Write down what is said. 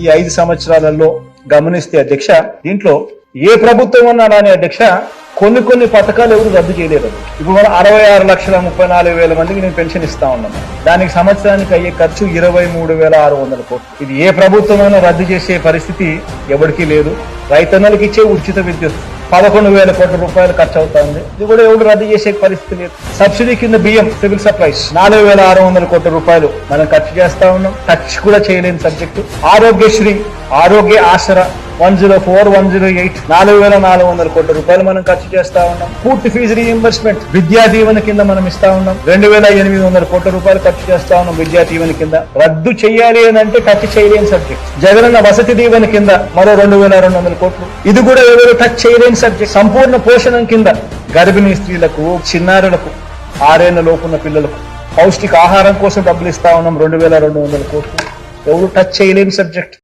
ఈ ఐదు సంవత్సరాలలో గమనిస్తే అధ్యక్ష దీంట్లో ఏ ప్రభుత్వం ఉన్నా రాని అధ్యక్ష కొన్ని కొన్ని పథకాలు ఎవరు రద్దు చేయలేరు ఇప్పుడు మనం అరవై ఆరు లక్షల ముప్పై నాలుగు వేల మందికి నేను పెన్షన్ ఇస్తా ఉన్నాను. దానికి సంవత్సరానికి అయ్యే ఖర్చు ఇరవై మూడు వేల ఆరు వందల కోట్లు. ఇది ఏ ప్రభుత్వమైనా రద్దు చేసే పరిస్థితి ఎవరికీ లేదు. రైతన్నలకు ఇచ్చే ఉచిత విద్యుత్ పదకొండు వేల కోట్ల రూపాయలు ఖర్చు అవుతుంది ఇది కూడా ఎవరు రద్దు చేసే పరిస్థితి లేదు. సబ్సిడీ కింద బియ్యం సివిల్ సప్లైస్. నాలుగు వేల ఆరు వందల కోట్ల రూపాయలు మనం ఖర్చు చేస్తా ఉన్నాం. టచ్ కూడా చేయలేని subject. Aarogyasri Arogya Asara one zero four one zero eight నాలుగు వేల నాలుగు వందల కోట్ల రూపాయలు మనం ఖర్చు చేస్తా ఉన్నాం. పూర్తి ఫీజు రీఇంబర్స్మెంట్ విద్యా దీవెన కింద మనం ఇస్తా ఉన్నాం. రెండు వేల ఎనిమిది వందల కోట్ల రూపాయలు ఖర్చు చేస్తా ఉన్నాం విద్యా దీవెన కింద. రద్దు చేయాలి అని అంటే టచ్ చేయలేని సబ్జెక్ట్ జగనన్న వసతి దీవెన కింద మరో రెండు వేల రెండు వందల కోట్లు. ఇది కూడా ఎవరు టచ్ చేయలేని సబ్జెక్ట్ సంపూర్ణ పోషణం కింద గర్భిణీ స్త్రీలకు చిన్నారులకు ఆరేళ్ళ లోపున్న పిల్లలకు పౌష్టిక ఆహారం కోసం డబ్బులు ఇస్తా ఉన్నాం రెండు వేల రెండు వందల కోట్లు. ఎవరు టచ్ చేయలేని సబ్జెక్ట్